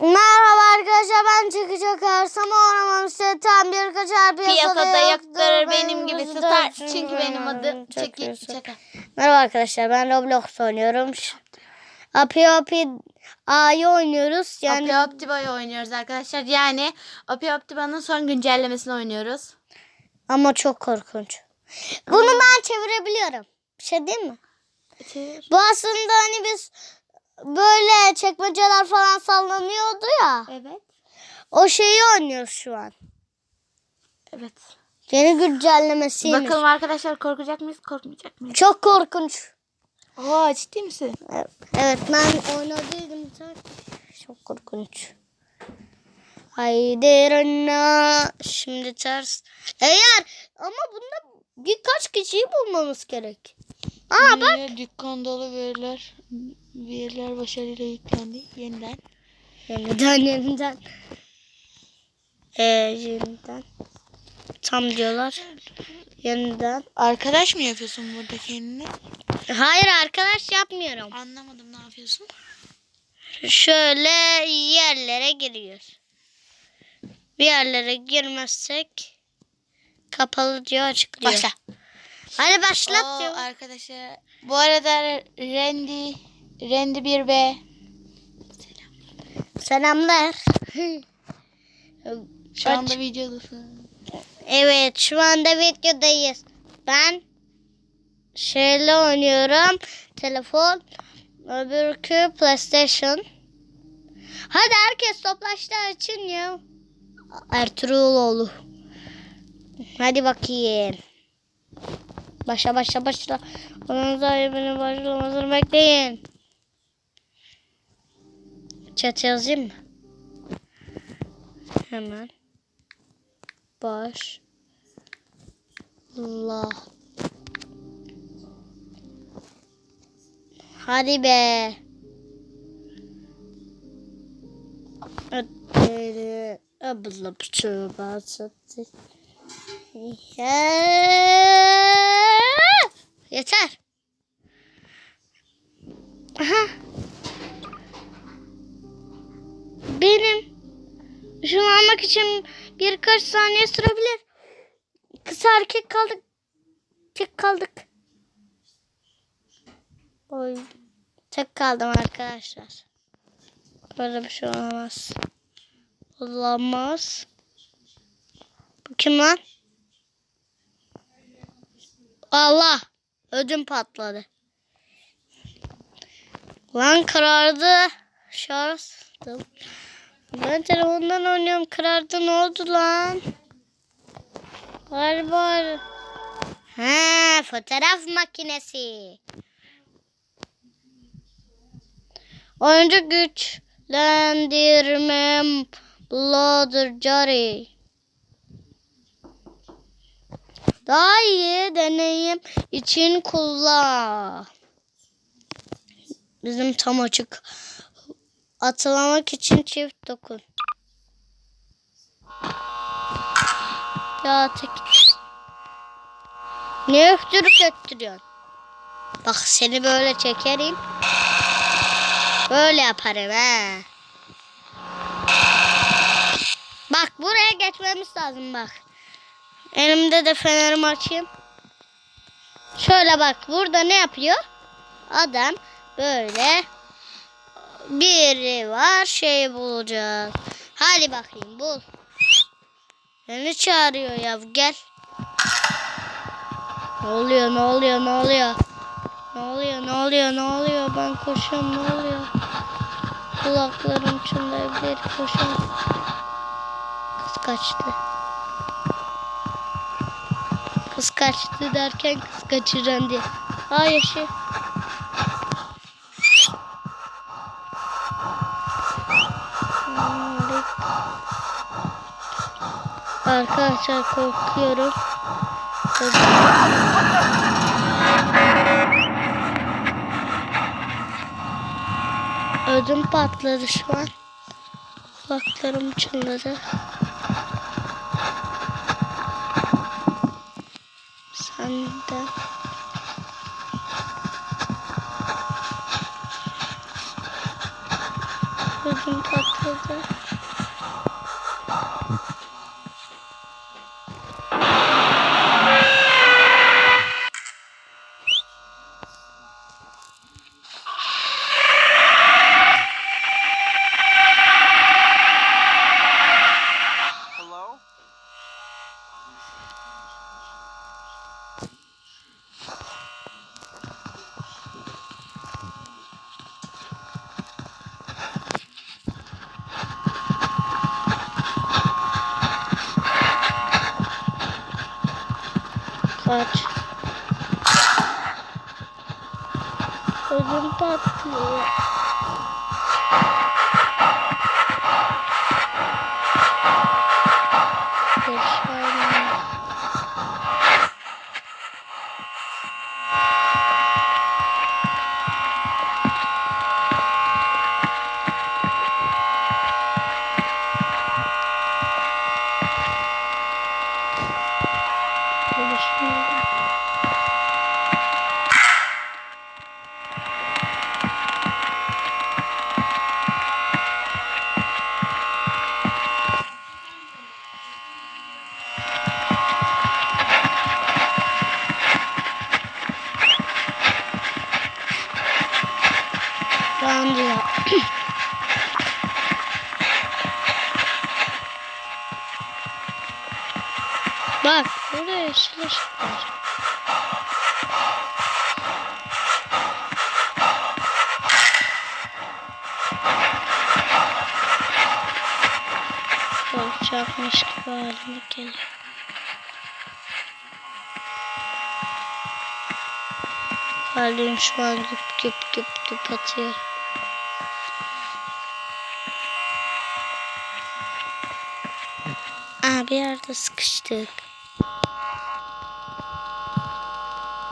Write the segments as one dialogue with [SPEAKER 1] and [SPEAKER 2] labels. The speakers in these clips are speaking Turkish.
[SPEAKER 1] Merhaba arkadaşlar ben çıkacak Ersem oynamam size tam bir kaçar piyasada,
[SPEAKER 2] Piyasada yoktur. benim gibi star. Çünkü benim adım Çeki. Çaka.
[SPEAKER 1] Merhaba arkadaşlar ben Roblox oynuyorum. Api Api A'yı oynuyoruz. Yani
[SPEAKER 2] Opi Optiba'yı oynuyoruz arkadaşlar. Yani Opi Optiba'nın son güncellemesini oynuyoruz.
[SPEAKER 1] ama çok korkunç. Bunu ben çevirebiliyorum. Bir şey değil mi? Bu aslında hani biz böyle çekmeceler falan sallanıyordu ya.
[SPEAKER 2] Evet.
[SPEAKER 1] O şeyi oynuyoruz şu an.
[SPEAKER 2] Evet.
[SPEAKER 1] Yeni güncellemesiymiş.
[SPEAKER 2] Bakalım arkadaşlar korkacak mıyız korkmayacak mıyız?
[SPEAKER 1] Çok korkunç.
[SPEAKER 2] Aa ciddi misin?
[SPEAKER 1] Evet ben oynadıydım. Çok korkunç. Haydi Rana. Şimdi ters. Eğer ama bunda birkaç kişiyi bulmamız gerek. Aa bak.
[SPEAKER 2] Dükkan dolu veriler veriler başarıyla yüklendi yeniden.
[SPEAKER 1] Yeniden yeniden. Ee, yeniden. Tam diyorlar. Yeniden.
[SPEAKER 2] Arkadaş mı yapıyorsun burada kendini?
[SPEAKER 1] Hayır arkadaş yapmıyorum.
[SPEAKER 2] Anlamadım ne yapıyorsun?
[SPEAKER 1] Şöyle yerlere giriyoruz. Bir yerlere girmezsek kapalı diyor açıklıyor.
[SPEAKER 2] Başla.
[SPEAKER 1] Hadi başlat
[SPEAKER 2] Oo,
[SPEAKER 1] diyor.
[SPEAKER 2] arkadaşlar bu arada Randy Randy 1B
[SPEAKER 1] Selamlar.
[SPEAKER 2] şu anda videodasın.
[SPEAKER 1] Evet şu anda videodayız. Ben şeyle oynuyorum. Telefon. Öbürkü PlayStation. Hadi herkes toplaştı açın ya. Ertuğruloğlu. Hadi bakayım. Başla başla başla. Onun sahibinin başlamasını bekleyin. Chat yazayım mı? Hemen. Baş. La. Hadi be. Ötleri. Abla çubuğa sattı. Yeter. Aha. Benim şunu almak için birkaç saniye sürebilir. Kısa erkek kaldık. Tek kaldık. Oy. Tek kaldım arkadaşlar. Böyle bir şey olamaz. Olamaz. Bu kim lan? Allah. Ödüm patladı. Lan karardı. Şarjım. Ben telefondan oynuyorum. Karardı ne oldu lan? Var var. Ha, fotoğraf makinesi. Oyuncu güçlendirmem Blood Jury. Daha iyi deneyim için kullan. Bizim tam açık. Atlamak için çift dokun. Ya tek. Ne öftürük öttürüyorsun? Bak seni böyle çekerim. Böyle yaparım he. Bak buraya geçmemiz lazım bak. Elimde de fenerimi açayım. Şöyle bak burada ne yapıyor? Adam böyle biri var şey bulacağız. Hadi bakayım bul. Beni çağırıyor ya gel. Ne oluyor ne oluyor ne oluyor? Ne oluyor ne oluyor ne oluyor ben koşuyorum ne oluyor? Kulaklarım çınlayabilir koşuyorum. Kız kaçtı. Kız kaçtı derken kız kaçıran diye. Aa yaşı. Arkadaşlar korkuyorum. Ödüm patladı şu an. Kulaklarım çınladı. Sen Bak burada yeşil ışık var. Çok çarpmış gibi haline geliyor. Kalbim şu an güp güp güp güp atıyor. Aa, bir yerde sıkıştık.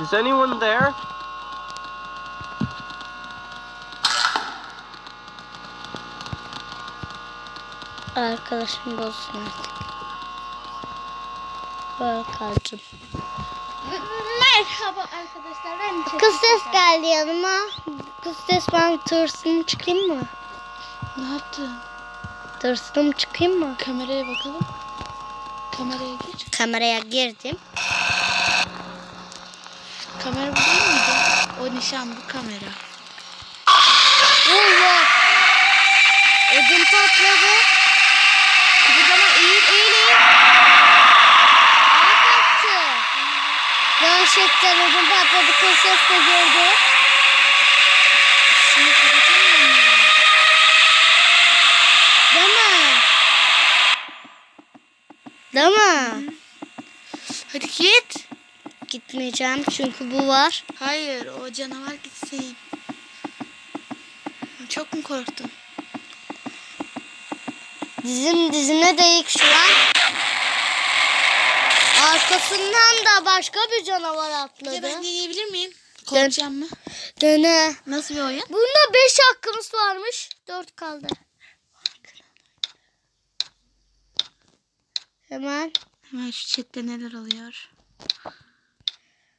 [SPEAKER 3] Is anyone there?
[SPEAKER 1] Arkadaşım bozsun artık. Volkan'cım.
[SPEAKER 2] Merhaba arkadaşlar. Ben
[SPEAKER 1] Kız ses geldi yanıma. Kız ses ben tırsım çıkayım mı?
[SPEAKER 2] Ne yaptın?
[SPEAKER 1] Tırsım çıkayım mı?
[SPEAKER 2] Kameraya bakalım. Kameraya gir.
[SPEAKER 1] Kameraya girdim.
[SPEAKER 2] Kamera bu değil nişan bu kamera.
[SPEAKER 1] Allah! Ödüm patladı.
[SPEAKER 2] Kıpırdama eğil eğil eğil.
[SPEAKER 1] Ayağa kalktı. Gerçekten ödüm patladı. Kız ses de gördü.
[SPEAKER 2] Şunu kapatamıyor muyum?
[SPEAKER 1] Değil mi? Değil mi?
[SPEAKER 2] Hadi git.
[SPEAKER 1] Gitmeyeceğim çünkü bu var.
[SPEAKER 2] Hayır o canavar gitsin. Çok mu korktun?
[SPEAKER 1] Dizim dizine değik şu an. Arkasından da başka bir canavar
[SPEAKER 2] Bir de
[SPEAKER 1] atladı.
[SPEAKER 2] ben deneyebilir miyim? Korkacağım mı?
[SPEAKER 1] Dene.
[SPEAKER 2] Nasıl bir oyun?
[SPEAKER 1] Bunda 5 hakkımız varmış. 4 kaldı. Hemen.
[SPEAKER 2] Hemen şu chatte neler oluyor?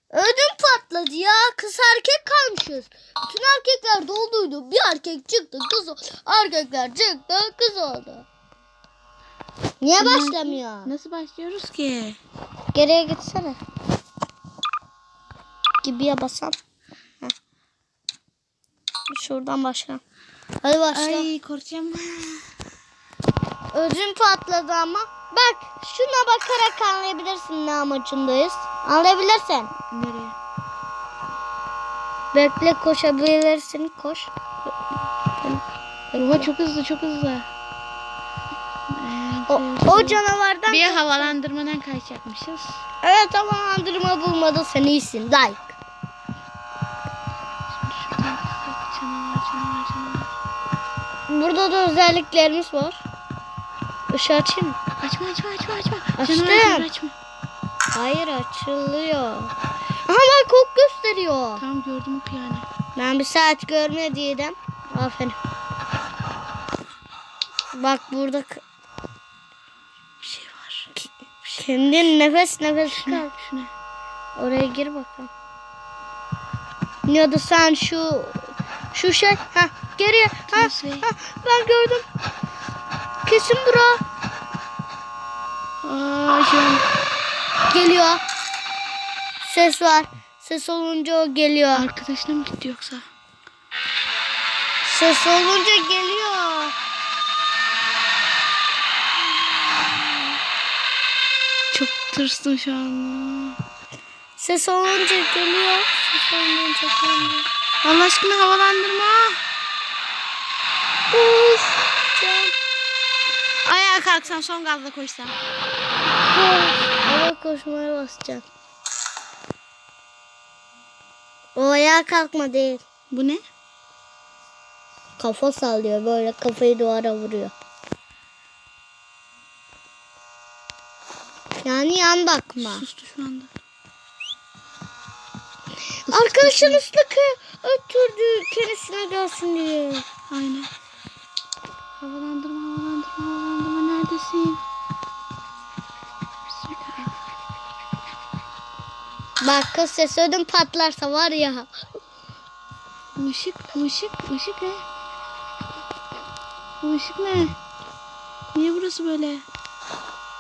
[SPEAKER 1] Ödüm patladı ya. Kız erkek kalmışız. Bütün erkekler dolduydu. Bir erkek çıktı kız oldu. Erkekler çıktı kız oldu. Niye başlamıyor?
[SPEAKER 2] Nasıl başlıyoruz ki?
[SPEAKER 1] Geriye gitsene. Gibiye basam. Heh. Şuradan başla. Hadi başla.
[SPEAKER 2] Ay korkacağım.
[SPEAKER 1] Ödüm patladı ama. Bak şuna bakarak anlayabilirsin ne amacındayız. Anlayabilirsin.
[SPEAKER 2] Nereye?
[SPEAKER 1] Bekle koşabilirsin. Koş.
[SPEAKER 2] Oha çok hızlı çok hızlı.
[SPEAKER 1] O, o canavardan
[SPEAKER 2] Bir havalandırmadan kaçacakmışız.
[SPEAKER 1] Evet havalandırma bulmadı sen iyisin. Like. Burada da özelliklerimiz var. Işığı açayım mı?
[SPEAKER 2] Açma açma açma açma.
[SPEAKER 1] Açtım.
[SPEAKER 2] Canavar canavar açma.
[SPEAKER 1] Hayır açılıyor. Aha bak kok gösteriyor.
[SPEAKER 2] Tamam gördüm oku yani.
[SPEAKER 1] Ben bir saat görmediydim. Aferin. Bak burada k-
[SPEAKER 2] Bir şey var.
[SPEAKER 1] kendin nefes nefes kal.
[SPEAKER 2] Şuna şuna.
[SPEAKER 1] Oraya gir bakalım. Ya da sen şu şu şey ha geriye Ha,
[SPEAKER 2] Nasıl?
[SPEAKER 1] ha, ben gördüm. Kesin bura.
[SPEAKER 2] Aa, an
[SPEAKER 1] Geliyor. Ses var. Ses olunca o geliyor.
[SPEAKER 2] arkadaşına mı gitti yoksa?
[SPEAKER 1] Ses olunca geliyor.
[SPEAKER 2] Çok tırstım şu an.
[SPEAKER 1] Ses olunca geliyor. Ses olunca geliyor.
[SPEAKER 2] Allah aşkına havalandırma.
[SPEAKER 1] Uf.
[SPEAKER 2] Ayağa kalksam son gazla koşsam.
[SPEAKER 1] Hava koşmaya basacaksın. O ayağa kalkma değil.
[SPEAKER 2] Bu ne?
[SPEAKER 1] Kafa sallıyor böyle kafayı duvara vuruyor. Yani yan bakma.
[SPEAKER 2] Sustu şu anda.
[SPEAKER 1] Arkadaşın ıslakı öttürdü kendisine gelsin diye.
[SPEAKER 2] Aynen. Havalandırma,
[SPEAKER 1] Bak kız ses ödüm patlarsa var ya.
[SPEAKER 2] Bu ışık, bu ışık, bu ışık ne? Bu ışık ne? Niye burası böyle?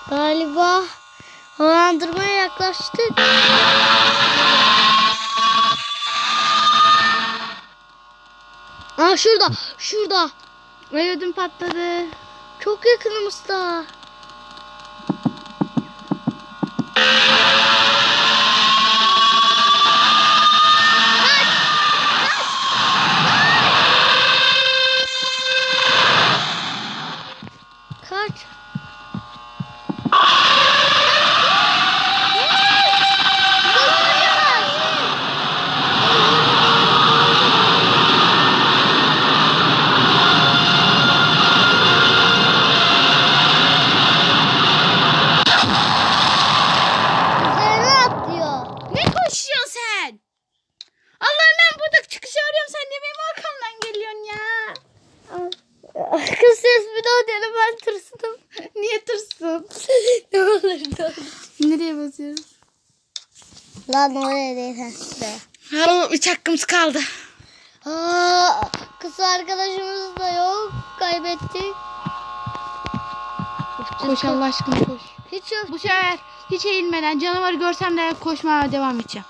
[SPEAKER 1] Galiba havalandırmaya yaklaştık. Aa şurada, şurada.
[SPEAKER 2] Ay ödüm patladı.
[SPEAKER 1] Çok yakınımızda. Lan oraya değil ha
[SPEAKER 2] üç hakkımız kaldı.
[SPEAKER 1] Aa, kız arkadaşımız da yok. Kaybettik.
[SPEAKER 2] Koş Allah aşkına koş.
[SPEAKER 1] Hiç yok.
[SPEAKER 2] Bu sefer hiç eğilmeden canavarı görsem de koşmaya devam edeceğim.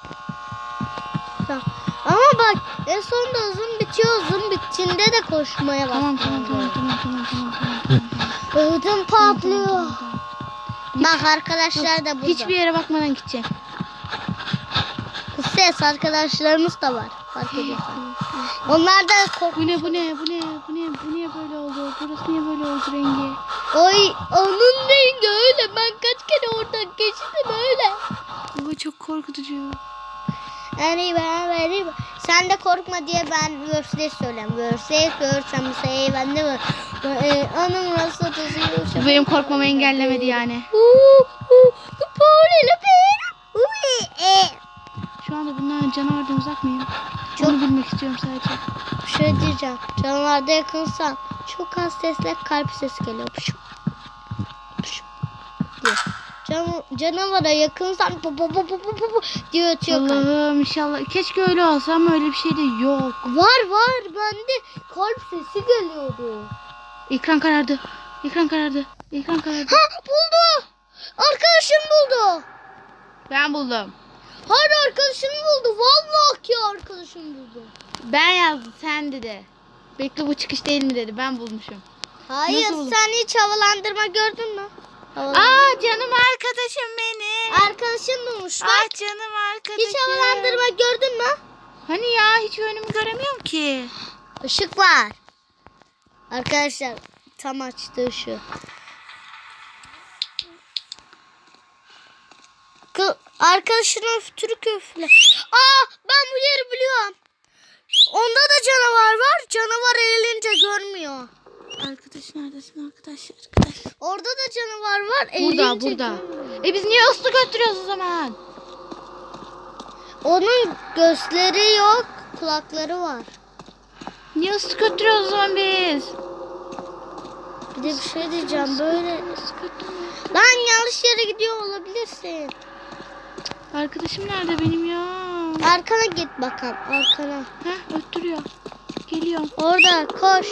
[SPEAKER 1] Ama bak en sonunda hızım bitiyor. Hızım bittiğinde de koşmaya bak.
[SPEAKER 2] Tamam tamam tamam tamam tamam tamam tamam. tamam.
[SPEAKER 1] Ödüm patlıyor. Bak arkadaşlar da burada.
[SPEAKER 2] Hiçbir yere bakmadan gideceğim.
[SPEAKER 1] Ses arkadaşlarımız da var. Fark ediyorsan. Onlar da kork.
[SPEAKER 2] Bu ne bu ne bu ne bu ne bu niye böyle oldu? Burası niye böyle oldu rengi?
[SPEAKER 1] Oy onun rengi öyle. Ben kaç kere oradan geçtim öyle.
[SPEAKER 2] Bu çok korkutucu.
[SPEAKER 1] Yani ben vereyim. Sen de korkma diye ben verse söyleyeyim. Verse görsem şey ben de Anam nasıl tutuyor?
[SPEAKER 2] Bu benim korkmamı engellemedi yani. Şu anda bundan canavardan uzak mıyım?
[SPEAKER 1] Çok-
[SPEAKER 2] Onu bilmek istiyorum sadece.
[SPEAKER 1] Bir şey diyeceğim. Canavarda yakınsan çok az sesle kalp sesi geliyor. Pşuk, pşuk diye. Can, canavara yakınsan bu bu bu bu bu bu diye ötüyor.
[SPEAKER 2] Allah'ım inşallah. Keşke öyle olsa ama öyle bir şey de yok.
[SPEAKER 1] Var var bende kalp sesi geliyordu.
[SPEAKER 2] Ekran karardı. Ekran karardı. Ekran karardı.
[SPEAKER 1] Ha buldu. Arkadaşım buldu.
[SPEAKER 2] Ben buldum.
[SPEAKER 1] Hayır arkadaşım buldu. Vallahi ki arkadaşım buldu.
[SPEAKER 2] Ben yazdım sen dedi. Bekle bu çıkış değil mi dedi. Ben bulmuşum.
[SPEAKER 1] Hayır
[SPEAKER 2] Nasıl buldun?
[SPEAKER 1] sen hiç havalandırma gördün mü?
[SPEAKER 2] Aa canım arkadaşım benim.
[SPEAKER 1] Arkadaşım bulmuş bak.
[SPEAKER 2] Ah canım arkadaşım.
[SPEAKER 1] Hiç havalandırma gördün mü?
[SPEAKER 2] Hani ya hiç önümü göremiyorum ki.
[SPEAKER 1] Işık var. Arkadaşlar tam açtı ışığı. Kı- Arkadaşına öftürük üfle. Aa ben bu yeri biliyorum. Onda da canavar var. Canavar eğilince görmüyor.
[SPEAKER 2] Arkadaş neredesin arkadaş? Arkadaş.
[SPEAKER 1] Orada da canavar var.
[SPEAKER 2] Burada
[SPEAKER 1] eğilince
[SPEAKER 2] burada.
[SPEAKER 1] görmüyor.
[SPEAKER 2] E biz niye ıslı götürüyoruz o zaman?
[SPEAKER 1] Onun gözleri yok. Kulakları var.
[SPEAKER 2] Niye ıslı götürüyoruz o zaman biz?
[SPEAKER 1] Bir de bir şey diyeceğim böyle. Lan yanlış yere gidiyor olabilirsin.
[SPEAKER 2] Arkadaşım nerede benim ya?
[SPEAKER 1] Arkana git bakalım. Arkana.
[SPEAKER 2] Heh öttürüyor. Geliyorum.
[SPEAKER 1] Orada koş.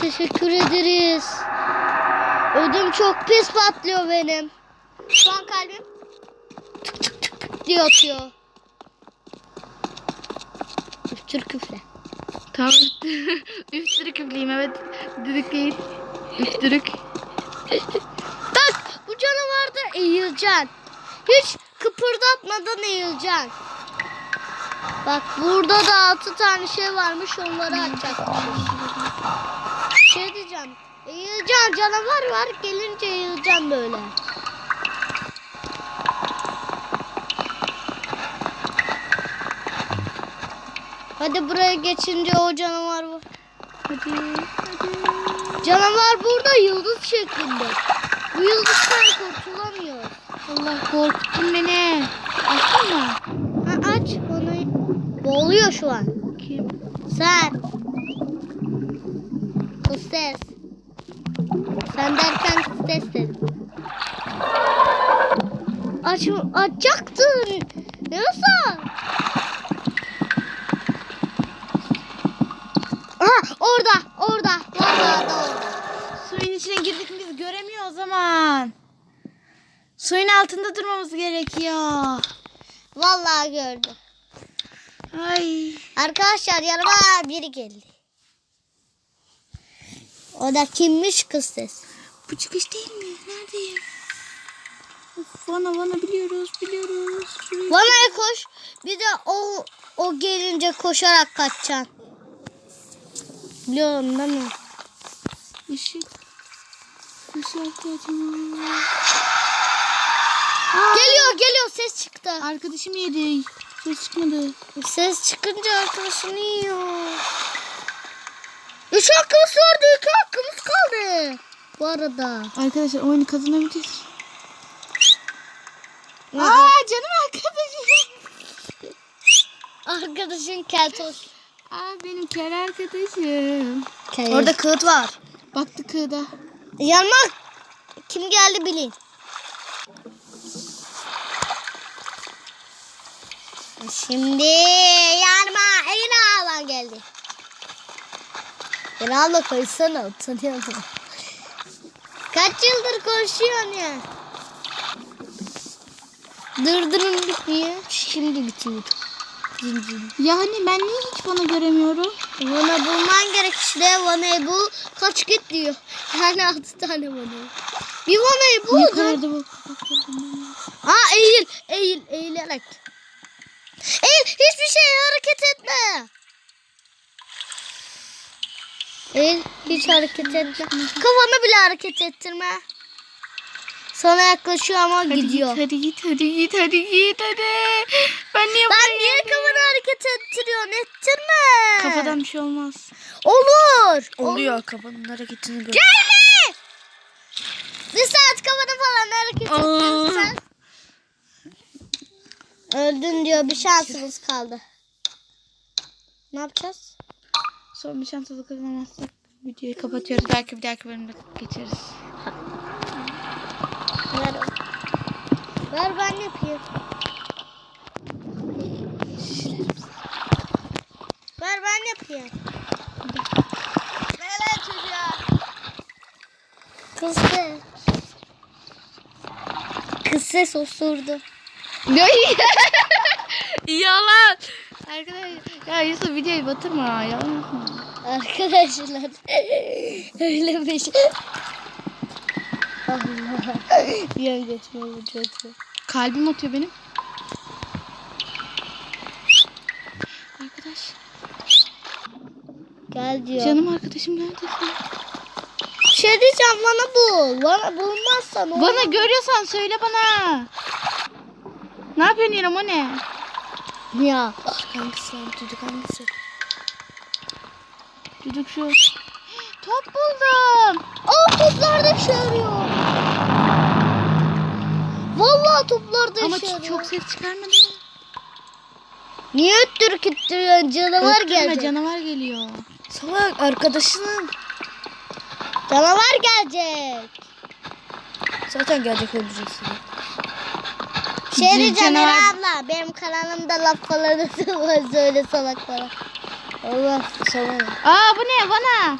[SPEAKER 1] Teşekkür ederiz. Ödüm çok pis patlıyor benim. Şu an kalbim tık tık tık tık diye atıyor. Üftür küfle.
[SPEAKER 2] Tamam. Üftürük üfleyeyim evet. Düdük değil. Üftürük.
[SPEAKER 1] Bu canavarda eğileceksin. Hiç kıpırdatmadan eğileceksin. Bak burada da altı tane şey varmış onları açacakmışız. Şey diyeceğim. Eğileceksin canavar var gelince eğileceksin böyle. Hadi buraya geçince o canavar var.
[SPEAKER 2] Hadi. Hadi.
[SPEAKER 1] Canavar burada yıldız şeklinde. Bu yıldızdan kurtulamıyor.
[SPEAKER 2] Allah korkuttun beni. Mı?
[SPEAKER 1] Ha, aç onu. Boğuluyor şu an.
[SPEAKER 2] Kim?
[SPEAKER 1] Sen. Kız ses. Sen derken kız ses dedim. Aç, açacaktın. Yoksa. Aha orada orada. Vallahi da orada.
[SPEAKER 2] Suyun içine girdik biz göremiyor o zaman. Suyun altında durmamız gerekiyor.
[SPEAKER 1] Vallahi gördüm.
[SPEAKER 2] Ay.
[SPEAKER 1] Arkadaşlar yanıma biri geldi. O da kimmiş kız ses.
[SPEAKER 2] Bu çıkış değil mi? Neredeyim? Of, vana vana biliyoruz biliyoruz. Şuraya-
[SPEAKER 1] Vana'ya koş. Bir de o o gelince koşarak kaçacaksın. Biliyorum değil mi?
[SPEAKER 2] Işık. Işığa ihtiyacım var.
[SPEAKER 1] Geliyor geliyor ses çıktı.
[SPEAKER 2] Arkadaşım yedi. Ses çıkmadı.
[SPEAKER 1] Ses çıkınca arkadaşını yiyor. Üç hakkımız vardı. iki hakkımız kaldı. Bu arada.
[SPEAKER 2] Arkadaşlar oyunu kazanabiliriz.
[SPEAKER 1] Aa,
[SPEAKER 2] Aa canım arkadaşım.
[SPEAKER 1] arkadaşın keltoş.
[SPEAKER 2] Aa benim kel arkadaşım.
[SPEAKER 1] Orada
[SPEAKER 2] Orada
[SPEAKER 1] kağıt var.
[SPEAKER 2] Baktı kığıda.
[SPEAKER 1] Yanma. Kim geldi bilin. Şimdi yarma Elina alan geldi. Beni abla koysana utanıyorum. Kaç yıldır koşuyorsun ya? Dırdırın bitmiyor. Şimdi bitiyor. Zincir.
[SPEAKER 2] Ya hani ben niye hiç bana göremiyorum?
[SPEAKER 1] Bana bulman gerek işte. Vanayı bul. Kaç git diyor. Yani altı tane vanayı. Bir vanayı buldum.
[SPEAKER 2] Yukarıda bu.
[SPEAKER 1] Aa eğil. Eğil. Eğilerek. Eğil. Hiçbir şey hareket etme. Eğil. Hiç hareket etme. Kafanı bile hareket ettirme. Sana yaklaşıyor ama
[SPEAKER 2] Hadi
[SPEAKER 1] gidiyor.
[SPEAKER 2] git hadi git hadi git hadi git hadi. Ben niye
[SPEAKER 1] Ben niye kafanı hareket ettiriyorsun? Ettirme.
[SPEAKER 2] Kafadan bir şey olmaz.
[SPEAKER 1] Olur.
[SPEAKER 2] Kafanın hareketini gör.
[SPEAKER 1] Gelme! Bir saat kafanı falan hareket ettirsen. Öldün diyor bir şansımız kaldı. Ne yapacağız?
[SPEAKER 2] Son bir şanslı kazanamazsak videoyu kapatıyoruz. Belki bir dahaki bölümde geçeriz.
[SPEAKER 1] Ver. Ver ben yapayım. Ver ben yapayım.
[SPEAKER 2] Ver lan çocuğa.
[SPEAKER 1] Kız ses. Kız ses osurdu.
[SPEAKER 2] Yalan. Arkadaşlar ya Yusuf videoyu batırma. Yalan yapma.
[SPEAKER 1] Arkadaşlar öyle bir şey. Allah. Bir an geçme vücudu.
[SPEAKER 2] Kalbim atıyor benim. Arkadaş.
[SPEAKER 1] Gel diyor.
[SPEAKER 2] Canım arkadaşım neredesin?
[SPEAKER 1] Şey diyeceğim bana bul. Bana bulmazsan olmaz.
[SPEAKER 2] Bana görüyorsan söyle bana. Ne yapıyorsun İrem o ne?
[SPEAKER 1] Ya.
[SPEAKER 2] Hangisi lan çocuk hangisi? Çocuk şu. Top buldum.
[SPEAKER 1] Aa toplarda işe yarıyor. Vallahi toplarda
[SPEAKER 2] Ama
[SPEAKER 1] işe yarıyor.
[SPEAKER 2] çok ses çıkarmadı mı?
[SPEAKER 1] Niye öttürük ittiriyorsun? Canavar
[SPEAKER 2] Öttürme,
[SPEAKER 1] gelecek.
[SPEAKER 2] canavar geliyor.
[SPEAKER 1] Salak arkadaşının. Canavar gelecek.
[SPEAKER 2] Zaten gelecek öleceksin.
[SPEAKER 1] Şey diyeceğim
[SPEAKER 2] Canavar-
[SPEAKER 1] abla benim kanalımda laf falan var söyle salak falan. Allah sana.
[SPEAKER 2] Aa bu ne bana?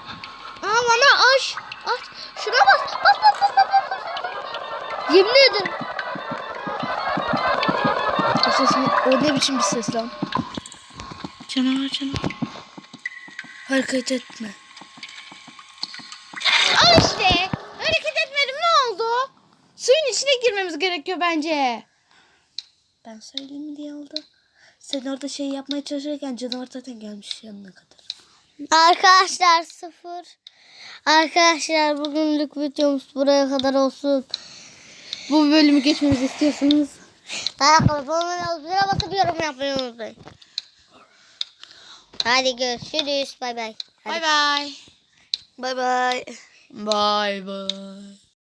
[SPEAKER 1] Aa bana aç. Aç. Şuna bas. Bas bas bas bas bas. bas. Yemin ederim.
[SPEAKER 2] O ses mi? O ne biçim bir ses lan? Canavar canavar. Hareket etme. Al işte. Hareket etmedim ne oldu? Suyun içine girmemiz gerekiyor bence. Ben söyleyeyim diye oldu. Sen orada şey yapmaya çalışırken canavar zaten gelmiş yanına kadar.
[SPEAKER 1] Arkadaşlar sıfır. Arkadaşlar bugünlük videomuz buraya kadar olsun.
[SPEAKER 2] Bu bölümü geçmemizi istiyorsanız.
[SPEAKER 1] Ayaklarımı altına basıp yorum yapmayı unutmayın. Hadi görüşürüz. Bay bay.
[SPEAKER 2] Bay bay.
[SPEAKER 1] Bay bay.
[SPEAKER 2] Bay bay.